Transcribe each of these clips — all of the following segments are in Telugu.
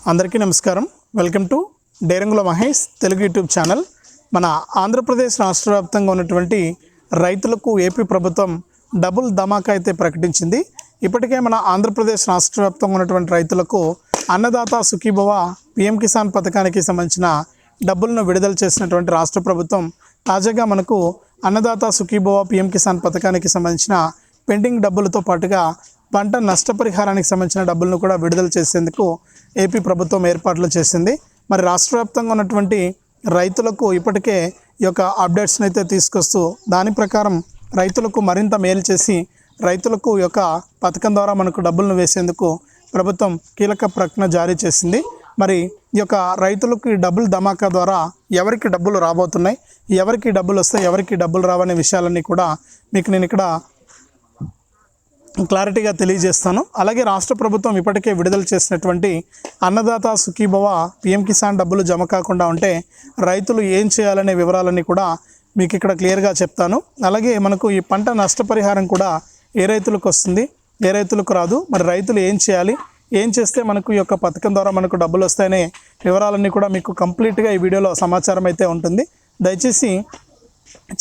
అందరికీ నమస్కారం. Welcome to Derangula Mahesh Telugu YouTube channel. మన ఆంధ్రప్రదేశ్ రాష్ట్ర వ్యాప్తంగా ఉన్నటువంటి రైతులకు ఏపీ ప్రభుత్వం డబుల్ ధమాకా అయితే ప్రకటించింది. ఇప్పటికే మన ఆంధ్రప్రదేశ్ రాష్ట్ర వ్యాప్తంగా ఉన్నటువంటి రైతులకు అన్నదాత సుఖీభవ పిఎం కిసాన్ పథకానికి సంబంధించిన డబ్బులను విడుదల చేసినటువంటి రాష్ట్ర ప్రభుత్వం తాజాగా మనకు అన్నదాత సుఖీభవ పిఎం కిసాన్ పథకానికి సంబంధించిన పెండింగ్ డబ్బులతో పాటుగా పంట నష్టపరిహారానికి సంబంధించిన డబ్బులను కూడా విడుదల చేసేందుకు ఏపీ ప్రభుత్వం ఏర్పాట్లు చేసింది. మరి రాష్ట్ర వ్యాప్తంగా ఉన్నటువంటి రైతులకు ఇప్పటికే ఈ యొక్క అప్డేట్స్ని అయితే తీసుకొస్తూ దాని ప్రకారం రైతులకు మరింత మేలు చేసి రైతులకు ఈ యొక్క పథకం ద్వారా మనకు డబ్బులను వేసేందుకు ప్రభుత్వం కీలక ప్రకటన జారీ చేసింది. మరి ఈ యొక్క రైతులకు ఈ డబ్బులు ధమాకా ద్వారా ఎవరికి డబ్బులు రాబోతున్నాయి? ఎవరికి డబ్బులు వస్తాయి? ఎవరికి డబ్బులు రావనే విషయాలన్నీ కూడా మీకు నేను ఇక్కడ క్లారిటీగా తెలియజేస్తాను. అలాగే రాష్ట్ర ప్రభుత్వం ఇప్పటికే విడుదల చేసినటువంటి అన్నదాత సుఖీభవ పిఎం కిసాన్ డబ్బులు జమ కాకుండా ఉంటే రైతులు ఏం చేయాలనే వివరాలన్నీ కూడా మీకు ఇక్కడ క్లియర్గా చెప్తాను. అలాగే మనకు ఈ పంట నష్టపరిహారం కూడా ఏ రైతులకు వస్తుంది ఏ రైతులకు రాదు మరి రైతులు ఏం చేయాలి ఏం చేస్తే మనకు ఈ యొక్క పథకం ద్వారా మనకు డబ్బులు వస్తాయనే వివరాలన్నీ కూడా మీకు కంప్లీట్గా ఈ వీడియోలో సమాచారం అయితే ఉంటుంది. దయచేసి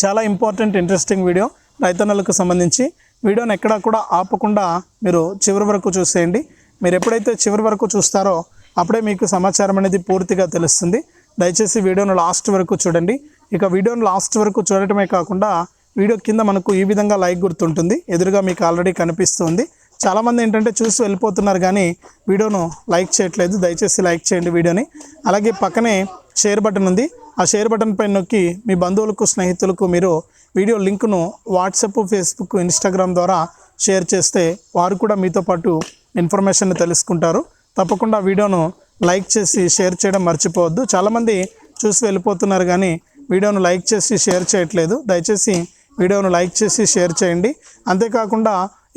చాలా ఇంపార్టెంట్ ఇంట్రెస్టింగ్ వీడియో రైతన్నలకు సంబంధించి. వీడియోని ఎక్కడా కూడా ఆపకుండా మీరు చివరి వరకు చూసేయండి. మీరు ఎప్పుడైతే చివరి వరకు చూస్తారో అప్పుడే మీకు సమాచారం అనేది పూర్తిగా తెలుస్తుంది. దయచేసి వీడియోను లాస్ట్ వరకు చూడండి. ఇక వీడియోను లాస్ట్ వరకు చూడటమే కాకుండా వీడియో కింద మనకు ఈ విధంగా లైక్ గుర్తుంటుంది. ఎదురుగా మీకు ఆల్రెడీ కనిపిస్తుంది. చాలామంది ఏంటంటే చూసి వెళ్ళిపోతున్నారు కానీ వీడియోను లైక్ చేయట్లేదు. దయచేసి లైక్ చేయండి వీడియోని. అలాగే పక్కనే షేర్ బటన్ ఉంది. ఆ షేర్ బటన్ పైన నొక్కి మీ బంధువులకు స్నేహితులకు మీరు వీడియో లింక్ను వాట్సాప్ ఫేస్బుక్ ఇన్స్టాగ్రామ్ ద్వారా షేర్ చేస్తే వారు కూడా మీతో పాటు ఇన్ఫర్మేషన్ తెలుసుకుంటారు. తప్పకుండా వీడియోను లైక్ చేసి షేర్ చేయడం మర్చిపోవద్దు. చాలామంది చూసి వెళ్ళిపోతున్నారు కానీ వీడియోను లైక్ చేసి షేర్ చేయట్లేదు. దయచేసి వీడియోను లైక్ చేసి షేర్ చేయండి. అంతేకాకుండా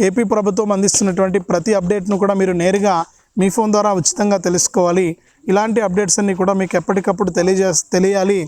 ఏపీ ప్రభుత్వం అందిస్తున్నటువంటి ప్రతి అప్డేట్ను కూడా మీరు నేరుగా మీ ఫోన్ ద్వారా ఉచితంగా తెలుసుకోవాలి. ఇలాంటి అప్డేట్స్ అన్నీ కూడా మీకు ఎప్పటికప్పుడు తెలియజే తెలియాలి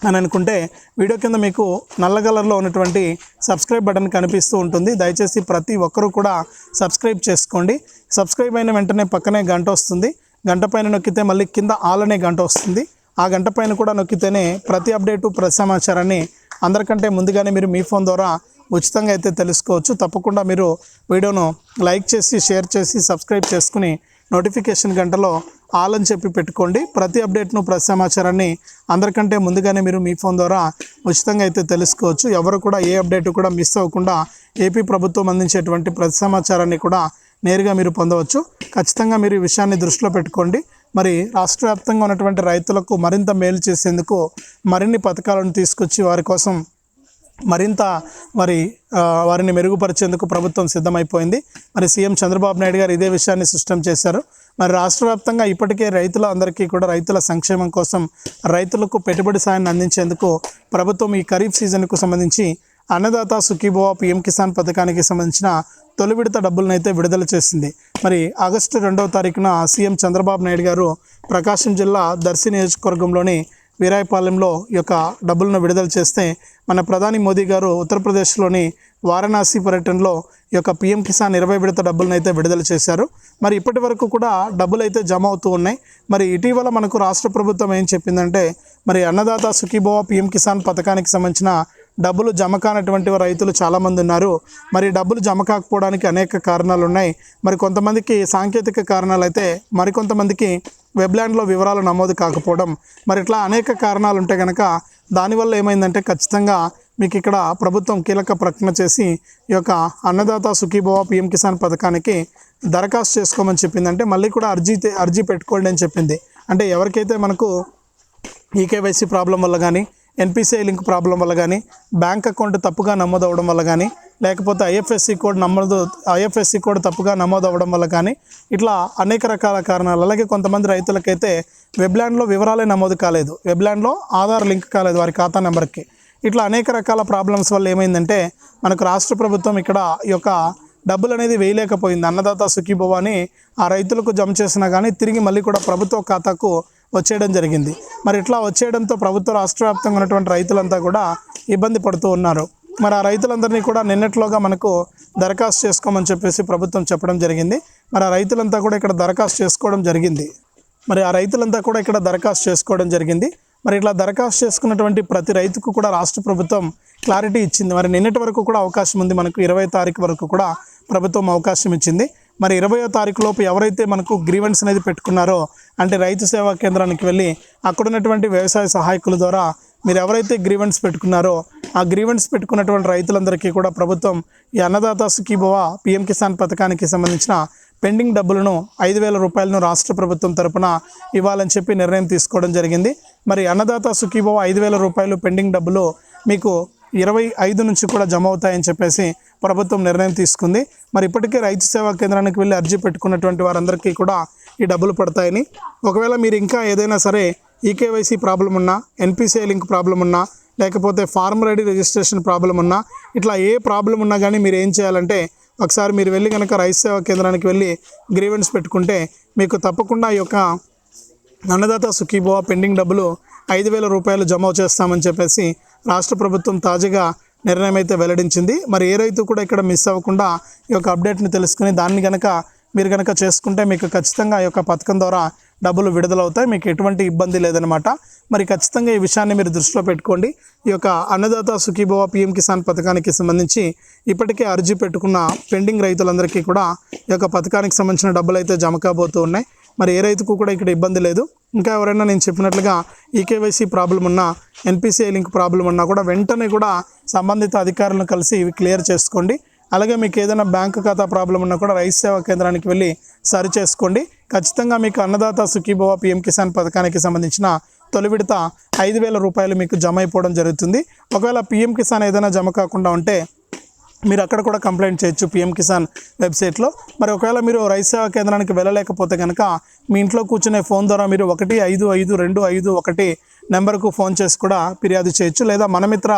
అని అనుకుంటే వీడియో కింద మీకు నల్ల కలర్లో ఉన్నటువంటి సబ్స్క్రైబ్ బటన్ కనిపిస్తూ ఉంటుంది. దయచేసి ప్రతి ఒక్కరూ కూడా సబ్స్క్రైబ్ చేసుకోండి. సబ్స్క్రైబ్ అయిన వెంటనే పక్కనే గంట వస్తుంది. గంట పైన నొక్కితే మళ్ళీ కింద ఆల్ అనే గంట వస్తుంది. ఆ గంట పైన కూడా నొక్కితేనే ప్రతి అప్డేటు ప్రతి సమాచారాన్ని అందరికంటే ముందుగానే మీరు మీ ఫోన్ ద్వారా ఉచితంగా అయితే తెలుసుకోవచ్చు. తప్పకుండా మీరు వీడియోను లైక్ చేసి షేర్ చేసి సబ్స్క్రైబ్ చేసుకుని నోటిఫికేషన్ గంటలో ఆల్ అని చెప్పి పెట్టుకోండి. ప్రతి అప్డేట్ను ప్రతి సమాచారాన్ని అందరికంటే ముందుగానే మీరు మీ ఫోన్ ద్వారా ఉచితంగా అయితే తెలుసుకోవచ్చు. ఎవరు కూడా ఏ అప్డేట్ కూడా మిస్ అవ్వకుండా ఏపీ ప్రభుత్వం అందించేటువంటి ప్రతి సమాచారాన్ని కూడా నేరుగా మీరు పొందవచ్చు. ఖచ్చితంగా మీరు ఈ విషయాన్ని దృష్టిలో పెట్టుకోండి. మరి రాష్ట్ర వ్యాప్తంగా ఉన్నటువంటి రైతులకు మరింత మేలు చేసేందుకు మరిన్ని పథకాలను తీసుకొచ్చి వారి కోసం మరింత మరి వారిని మెరుగుపరిచేందుకు ప్రభుత్వం సిద్ధమైపోయింది. మరి సీఎం చంద్రబాబు నాయుడు గారు ఇదే విషయాన్ని స్పష్టం చేశారు. మరి రాష్ట్ర వ్యాప్తంగా ఇప్పటికే రైతుల అందరికీ కూడా రైతుల సంక్షేమం కోసం రైతులకు పెట్టుబడి సాయాన్ని అందించేందుకు ప్రభుత్వం ఈ ఖరీఫ్ సీజన్కు సంబంధించి అన్నదాత సుఖీభవ పిఎం కిసాన్ పథకానికి సంబంధించిన తొలి విడత డబ్బులను అయితే విడుదల చేసింది. మరి ఆగస్టు రెండవ తారీఖున సీఎం చంద్రబాబు నాయుడు గారు ప్రకాశం జిల్లా దర్శి నియోజకవర్గంలోని వీరాయపాలెంలో ఈ యొక్క డబ్బులను విడుదల చేస్తే మన ప్రధాని మోదీ గారు ఉత్తరప్రదేశ్లోని వారణాసి పర్యటనలో ఈ యొక్క పిఎం కిసాన్ ఇరవై విడత డబ్బులను అయితే విడుదల చేశారు. మరి ఇప్పటి వరకు కూడా డబ్బులు అయితే జమ అవుతూ ఉన్నాయి. మరి ఇటీవల మనకు రాష్ట్ర ప్రభుత్వం ఏం చెప్పిందంటే మరి అన్నదాత సుఖీభవ పిఎం కిసాన్ పథకానికి సంబంధించిన డబ్బులు జమ కానటువంటి రైతులు చాలామంది ఉన్నారు. మరి డబ్బులు జమ కాకపోవడానికి అనేక కారణాలు ఉన్నాయి మరి కొంతమందికి సాంకేతిక కారణాలు అయితే మరికొంతమందికి వెబ్లాండ్లో వివరాలు నమోదు కాకపోవడం. మరి ఇట్లా అనేక కారణాలు ఉంటే కనుక దానివల్ల ఏమైందంటే ఖచ్చితంగా మీకు ఇక్కడ ప్రభుత్వం కీలక ప్రకటన చేసి ఈ యొక్క అన్నదాత సుఖీభవ పిఎం కిసాన్ పథకానికి దరఖాస్తు చేసుకోమని చెప్పింది అంటే మళ్ళీ కూడా అర్జీ అర్జీ పెట్టుకోండి అని చెప్పింది. అంటే ఎవరికైతే మనకు ఈకేవైసీ ప్రాబ్లం వల్ల కానీ ఎన్పిసిఐ లింక్ ప్రాబ్లం వల్ల కానీ బ్యాంక్ అకౌంట్ తప్పుగా నమోదు అవ్వడం వల్ల కానీ లేకపోతే ఐఎఫ్ఎస్సి కోడ్ నమోదు ఐఎఫ్ఎస్సి కోడ్ తప్పుగా నమోదు అవ్వడం వల్ల కానీ ఇట్లా అనేక రకాల కారణాలు అలాగే కొంతమంది రైతులకైతే వెబ్లాండ్లో వివరాలే నమోదు కాలేదు. వెబ్లాండ్లో ఆధార్ లింక్ కాలేదు వారి ఖాతా నెంబర్కి. ఇట్లా అనేక రకాల ప్రాబ్లమ్స్ వల్ల ఏమైందంటే మనకు రాష్ట్ర ప్రభుత్వం ఇక్కడ ఈ యొక్క డబ్బులు అనేది వేయలేకపోయింది. అన్నదాత సుఖీభవ అని ఆ రైతులకు జమ చేసినా కానీ తిరిగి మళ్ళీ కూడా ప్రభుత్వ ఖాతాకు వచ్చేయడం జరిగింది. మరి ఇట్లా వచ్చేయడంతో ప్రభుత్వ రాష్ట్ర వ్యాప్తంగా ఉన్నటువంటి రైతులంతా కూడా ఇబ్బంది పడుతూ ఉన్నారు. మరి ఆ రైతులందరినీ కూడా నిన్నట్లోగా మనకు దరఖాస్తు చేసుకోమని చెప్పేసి ప్రభుత్వం చెప్పడం జరిగింది. మరి ఆ రైతులంతా కూడా ఇక్కడ దరఖాస్తు చేసుకోవడం జరిగింది. మరి ఆ రైతులంతా కూడా ఇక్కడ దరఖాస్తు చేసుకోవడం జరిగింది. మరి ఇట్లా దరఖాస్తు చేసుకున్నటువంటి ప్రతి రైతుకు కూడా రాష్ట్ర ప్రభుత్వం క్లారిటీ ఇచ్చింది. మరి నిన్నటి వరకు కూడా అవకాశం ఉంది. మనకు ఇరవై తారీఖు వరకు కూడా ప్రభుత్వం అవకాశం ఇచ్చింది. మరి ఇరవయో తారీఖు లోపు ఎవరైతే మనకు గ్రీవెన్స్ అనేది పెట్టుకున్నారో అంటే రైతు సేవా కేంద్రానికి వెళ్ళి అక్కడ ఉన్నటువంటి వ్యవసాయ సహాయకుల ద్వారా మీరు ఎవరైతే గ్రీవెన్స్ పెట్టుకున్నారో ఆ గ్రీవెన్స్ పెట్టుకున్నటువంటి రైతులందరికీ కూడా ప్రభుత్వం ఈ అన్నదాత సుఖీభవ పిఎం కిసాన్ పథకానికి సంబంధించిన పెండింగ్ డబ్బులను ఐదు వేల రూపాయలను రాష్ట్ర ప్రభుత్వం తరపున ఇవ్వాలని చెప్పి నిర్ణయం తీసుకోవడం జరిగింది. మరి అన్నదాత సుఖీభవ ఐదు వేల రూపాయలు పెండింగ్ డబ్బులు మీకు ఇరవై ఐదు నుంచి కూడా జమ అవుతాయని చెప్పేసి ప్రభుత్వం నిర్ణయం తీసుకుంది. మరి ఇప్పటికే రైతు సేవా కేంద్రానికి వెళ్ళి అర్జీ పెట్టుకున్నటువంటి వారందరికీ కూడా ఈ డబ్బులు పడతాయని. ఒకవేళ మీరు ఇంకా ఏదైనా సరే ఈకేవైసీ ప్రాబ్లం ఉన్నా ఎన్పిసిఐ లింక్ ప్రాబ్లం ఉన్నా లేకపోతే ఫార్మర్ ఐడి రిజిస్ట్రేషన్ ప్రాబ్లం ఉన్నా ఇట్లా ఏ ప్రాబ్లం ఉన్నా కానీ మీరు ఏం చేయాలంటే ఒకసారి మీరు వెళ్ళి కనుక రైతు సేవా కేంద్రానికి వెళ్ళి గ్రీవెన్స్ పెట్టుకుంటే మీకు తప్పకుండా ఈ యొక్క అన్నదాత సుఖీభవ పెండింగ్ డబ్బులు ఐదు వేల రూపాయలు జమ చేస్తామని చెప్పేసి రాష్ట్ర ప్రభుత్వం తాజాగా నిర్ణయం అయితే వెల్లడించింది. మరి ఏ రైతు కూడా ఇక్కడ మిస్ అవ్వకుండా ఈ యొక్క అప్డేట్ని తెలుసుకుని దాన్ని కనుక మీరు కనుక చేసుకుంటే మీకు ఖచ్చితంగా ఈ యొక్క పథకం ద్వారా డబ్బులు విడుదలవుతాయి. మీకు ఎటువంటి ఇబ్బంది లేదనమాట మరి ఖచ్చితంగా ఈ విషయాన్ని మీరు దృష్టిలో పెట్టుకోండి. ఈ యొక్క అన్నదాత సుఖీభవ పిఎం కిసాన్ పథకానికి సంబంధించి ఇప్పటికే అర్జీ పెట్టుకున్న పెండింగ్ రైతులందరికీ కూడా ఈ యొక్క పథకానికి సంబంధించిన డబ్బులు అయితే జమ కాబోతూ ఉన్నాయి. మరి ఏ రైతుకు కూడా ఇక్కడ ఇబ్బంది లేదు. ఇంకా ఎవరైనా నేను చెప్పినట్లుగా ఈకేవైసీ ప్రాబ్లం ఉన్నా ఎన్పిసిఐ లింక్ ప్రాబ్లం ఉన్నా కూడా వెంటనే కూడా సంబంధిత అధికారులను కలిసి ఇవి క్లియర్ చేసుకోండి. అలాగే మీకు ఏదైనా బ్యాంకు ఖాతా ప్రాబ్లం ఉన్నా కూడా రైతు సేవా కేంద్రానికి వెళ్ళి సరి చేసుకోండి ఖచ్చితంగా మీకు అన్నదాత సుఖీభవ పిఎం కిసాన్ పథకానికి సంబంధించిన తొలి విడత ఐదు వేల రూపాయలు మీకు జమ అయిపోవడం జరుగుతుంది. ఒకవేళ పిఎం కిసాన్ ఏదైనా జమ కాకుండా ఉంటే మీరు అక్కడ కూడా కంప్లైంట్ చేయొచ్చు పిఎం కిసాన్ వెబ్సైట్లో. మరి ఒకవేళ మీరు రైతు సేవా కేంద్రానికి వెళ్ళలేకపోతే కనుక మీ ఇంట్లో కూర్చునే ఫోన్ ద్వారా మీరు ఒకటి ఐదు ఐదు రెండు ఐదు ఒకటి నెంబర్కు ఫోన్ చేసి కూడా ఫిర్యాదు చేయొచ్చు. లేదా మనమిత్ర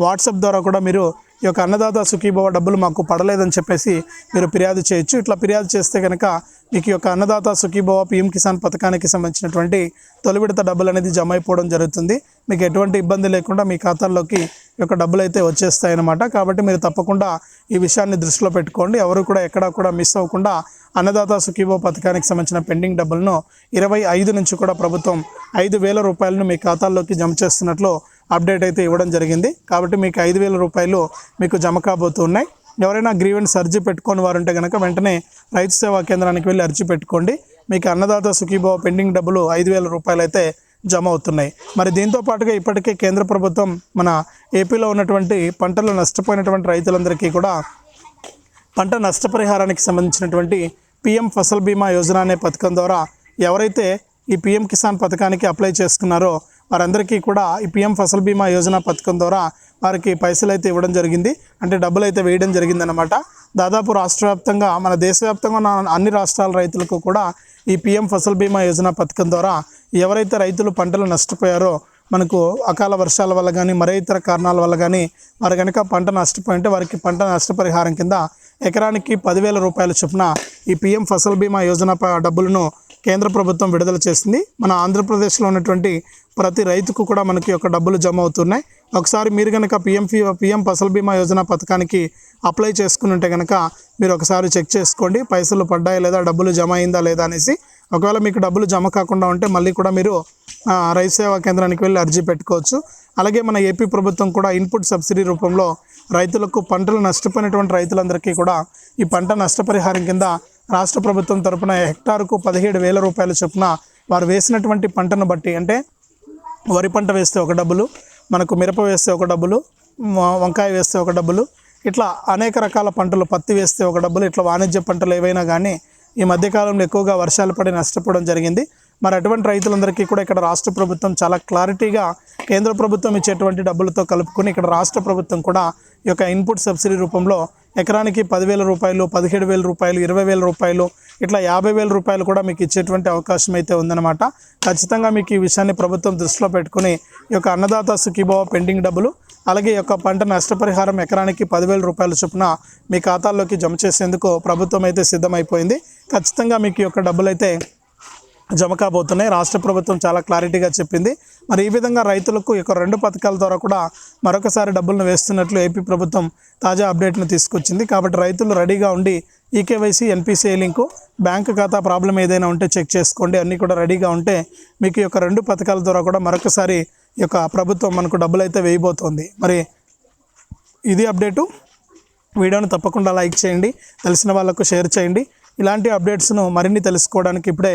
వాట్సాప్ ద్వారా కూడా మీరు ఈ యొక్క అన్నదాత సుఖీభవ డబ్బులు మాకు పడలేదని చెప్పేసి మీరు ఫిర్యాదు చేయొచ్చు. ఇట్లా ఫిర్యాదు చేస్తే కనుక మీకు ఈ యొక్క అన్నదాత సుఖీభవ పిఎం కిసాన్ పథకానికి సంబంధించినటువంటి తొలి విడత డబ్బులు అనేది జమ అయిపోవడం జరుగుతుంది. మీకు ఎటువంటి ఇబ్బంది లేకుండా మీ ఖాతాల్లోకి ఈ యొక్క డబ్బులు అయితే వచ్చేస్తాయన్నమాట. కాబట్టి మీరు తప్పకుండా ఈ విషయాన్ని దృష్టిలో పెట్టుకోండి. ఎవరు కూడా ఎక్కడా కూడా మిస్ అవ్వకుండా అన్నదాత సుఖీభవ పథకానికి సంబంధించిన పెండింగ్ డబ్బులను ఇరవై ఐదు నుంచి కూడా ప్రభుత్వం ఐదు వేల రూపాయలను మీ ఖాతాల్లోకి జమ చేస్తున్నట్లు అప్డేట్ అయితే ఇవ్వడం జరిగింది. కాబట్టి మీకు ఐదు వేల రూపాయలు మీకు జమ కాబోతున్నాయి. ఎవరైనా గ్రీవెన్స్ అర్జీ పెట్టుకొని వారు ఉంటే కనుక వెంటనే రైతు సేవా కేంద్రానికి వెళ్ళి అర్జీ పెట్టుకోండి. మీకు అన్నదాత సుఖీభావ పెండింగ్ డబ్బులు ఐదు వేల రూపాయలు అయితే జమ అవుతున్నాయి. మరి దీంతో పాటుగా ఇప్పటికే కేంద్ర ప్రభుత్వం మన ఏపీలో ఉన్నటువంటి పంటలు నష్టపోయినటువంటి రైతులందరికీ కూడా పంట నష్టపరిహారానికి సంబంధించినటువంటి పిఎం ఫసల్ బీమా యోజన అనే పథకం ద్వారా ఎవరైతే ఈ పిఎం కిసాన్ పథకానికి అప్లై చేసుకున్నారో వారందరికీ కూడా ఈ పిఎం ఫసల్ బీమా యోజన పథకం ద్వారా వారికి పైసలు అయితే ఇవ్వడం జరిగింది. అంటే డబ్బులు అయితే వేయడం జరిగిందనమాట దాదాపు రాష్ట్ర వ్యాప్తంగా మన దేశవ్యాప్తంగా ఉన్న అన్ని రాష్ట్రాల రైతులకు కూడా ఈ పిఎం ఫసల్ బీమా యోజన పథకం ద్వారా ఎవరైతే రైతులు పంటలు నష్టపోయారో మనకు అకాల వర్షాల వల్ల కానీ మరే ఇతర కారణాల వల్ల కానీ వారు కనుక పంట నష్టపోయింటే వారికి పంట నష్టపరిహారం కింద ఎకరానికి పదివేల రూపాయల చొప్పున ఈ పిఎం ఫసల్ బీమా యోజన ప- డబ్బులను కేంద్ర ప్రభుత్వం విడుదల చేసింది. మన ఆంధ్రప్రదేశ్లో ఉన్నటువంటి ప్రతి రైతుకు కూడా మనకి ఒక డబ్బులు జమ అవుతున్నాయి. ఒకసారి మీరు కనుక పిఎం పిఎం ఫసల్ బీమా యోజన పథకానికి అప్లై చేసుకుని ఉంటే కనుక మీరు ఒకసారి చెక్ చేసుకోండి. పైసలు పడ్డాయా లేదా డబ్బులు జమ అయిందా లేదా అనేసి. ఒకవేళ మీకు డబ్బులు జమ కాకుండా ఉంటే మళ్ళీ కూడా మీరు రైతు సేవా కేంద్రానికి వెళ్ళి అర్జీ పెట్టుకోవచ్చు. అలాగే మన ఏపీ ప్రభుత్వం కూడా ఇన్పుట్ సబ్సిడీ రూపంలో రైతులకు పంటలు నష్టపోయినటువంటి రైతులందరికీ కూడా ఈ పంట నష్టపరిహారం కింద రాష్ట్ర ప్రభుత్వం తరపున హెక్టార్కు పదిహేడు వేల రూపాయల చొప్పున వారు వేసినటువంటి పంటను బట్టి అంటే వరి పంట వేస్తే ఒక డబ్బులు మనకు మిరప వేస్తే ఒక డబ్బులు వంకాయ వేస్తే ఒక డబ్బులు ఇట్లా అనేక రకాల పంటలు పత్తి వేస్తే ఒక డబ్బులు ఇట్లా వాణిజ్య పంటలు ఏవైనా కానీ ఈ మధ్యకాలంలో ఎక్కువగా వర్షాలు పడి నష్టపోవడం జరిగింది. మరి అటువంటి రైతులందరికీ కూడా ఇక్కడ రాష్ట్ర ప్రభుత్వం చాలా క్లారిటీగా కేంద్ర ప్రభుత్వం ఇచ్చేటువంటి డబ్బులతో కలుపుకొని ఇక్కడ రాష్ట్ర ప్రభుత్వం కూడా ఈ యొక్క ఇన్పుట్ సబ్సిడీ రూపంలో ఎకరానికి పదివేల రూపాయలు పదిహేడు వేల రూపాయలు ఇరవై వేల రూపాయలు ఇట్లా యాభై వేల రూపాయలు కూడా మీకు ఇచ్చేటువంటి అవకాశం అయితే ఉందన్నమాట. ఖచ్చితంగా మీకు ఈ విషయాన్ని ప్రభుత్వం దృష్టిలో పెట్టుకుని ఈ యొక్క అన్నదాత సుఖీభావ పెండింగ్ డబ్బులు అలాగే యొక్క పంట నష్టపరిహారం ఎకరానికి పదివేల రూపాయల చొప్పున మీ ఖాతాల్లోకి జమ చేసేందుకు ప్రభుత్వం అయితే సిద్ధమైపోయింది. ఖచ్చితంగా మీకు ఈ యొక్క డబ్బులు అయితే జమ కాబోతున్నాయి. రాష్ట్ర ప్రభుత్వం చాలా క్లారిటీగా చెప్పింది. మరి ఈ విధంగా రైతులకు ఈ రెండు పథకాల ద్వారా కూడా మరొకసారి డబ్బులను వేస్తున్నట్లు ఏపీ ప్రభుత్వం తాజా అప్డేట్ను తీసుకొచ్చింది. కాబట్టి రైతులు రెడీగా ఉండి ఈకేవైసీ ఎన్పిసిఐ లింకు బ్యాంక్ ఖాతా ప్రాబ్లం ఏదైనా ఉంటే చెక్ చేసుకోండి. అన్నీ కూడా రెడీగా ఉంటే మీకు ఈ యొక్క రెండు పథకాల ద్వారా కూడా మరొకసారి ఈ యొక్క ప్రభుత్వం మనకు డబ్బులు అయితే వేయబోతోంది. మరి ఇది అప్డేటు. వీడియోను తప్పకుండా లైక్ చేయండి. తెలిసిన వాళ్ళకు షేర్ చేయండి. ఇలాంటి అప్డేట్స్ను మరిన్ని తెలుసుకోవడానికి ఇప్పుడే